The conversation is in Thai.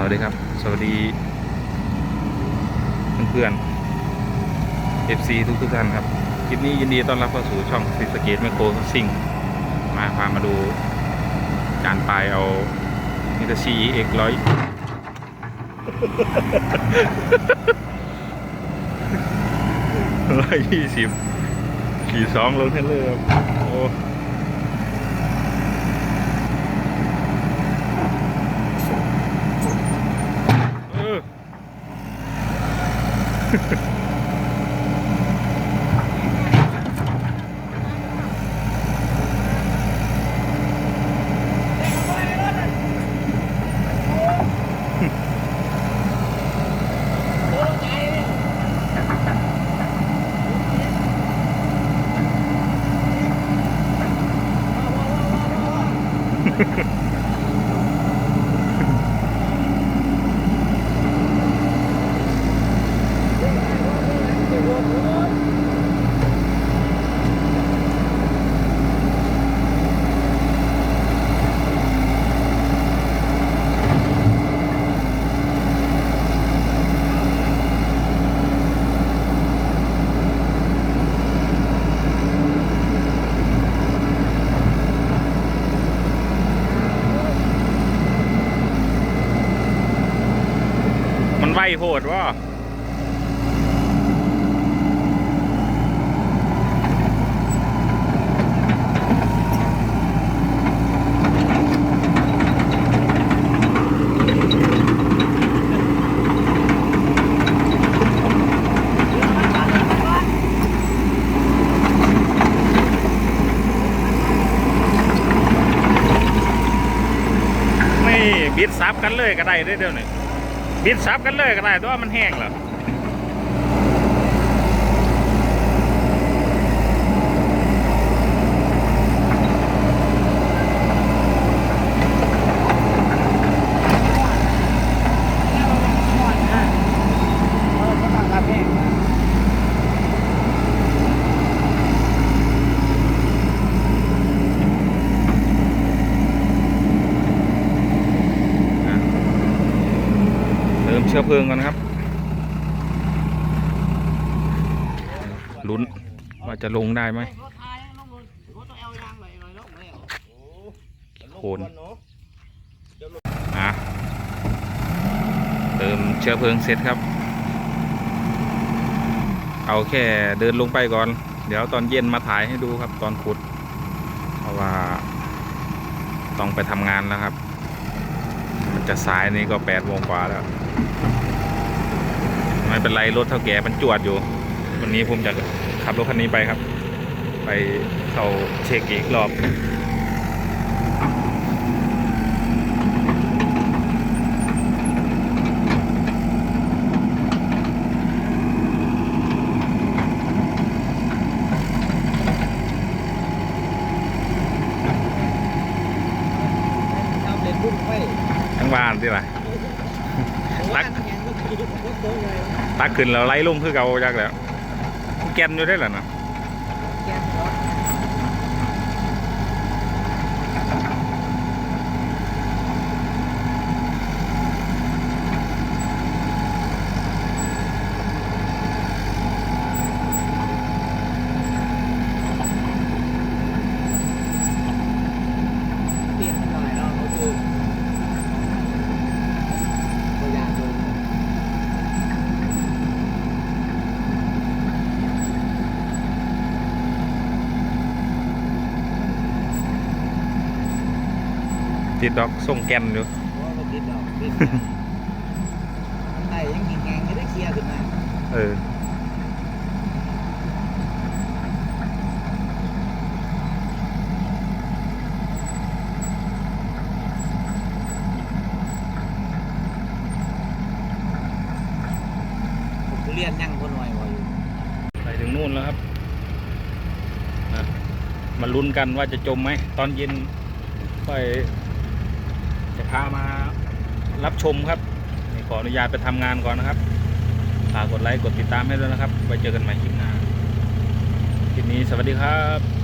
สวัสดีครับ สวัสดี เพื่อนๆ FC ทุกทุกท่านครับ คลิปนี้ยินดีต้อนรับเข้าสู่ช่องสิสเกตแมคโครซิงมาพามาดูการปลายเอานิตาชีเอกร้อยร้อยยี่สิบขี่สองลงเทเลอร์ครับโอ้ ไหวโหดว่าบิดซับกันเลยก็ได้เด้อเดี๋ยวนี้ บิดซับกันเลยก็ได้แต่ว่ามันแห้งเหรออะเติมเชื้อเพลิงก่อนครับลุ้นว่าจะลงได้ไหมโคนอะเติมเชื้อเพลิงเสร็จครับ เอาแค่เดินลงไปก่อน เดี๋ยวตอนเย็นมาถ่ายให้ดูครับตอนขุด เพราะว่า ต้องไปทำงานแล้วครับ มันจะซ้ายนี่ก็แปดโมงกว่าแล้ว ไม่เป็นไรรถเท่าแก่มันจวดอยู่ วันนี้ผมจะขับรถคันนี้ไปครับ ไปเข้าเช็คอีกรอบ ทำเด็ดบุ้งไฟ ทั้ งบ้านที่ไรตักลักขึ้นแล้วไล่ลงคือเก่าจากแล้วแกนอยู่ได้หรอนะ แกนรถ เปลี่ยนมันหน่อยเนาะก็คือตัวอย่างดู ติดดอกส่งแกนอยู่เพราะว่ามันติดดอกติดมันไต่ยังกินแกงไม่ได้เคลียร์ขึ้นมาเออผมทุเรียนยังคนหน่อยบ่อยู่ไปถึงนู่นแล้วครับอะมาลุ้นกันว่าจะจมไหมตอนเย็นก็ จะพามารับชมครับขออนุญาตไปทำงานก่อนนะครับฝากกดไลค์กดติดตามให้ด้วยนะครับ ไว้เจอกันใหม่คลิปหน้า คลิปนี้สวัสดีครับ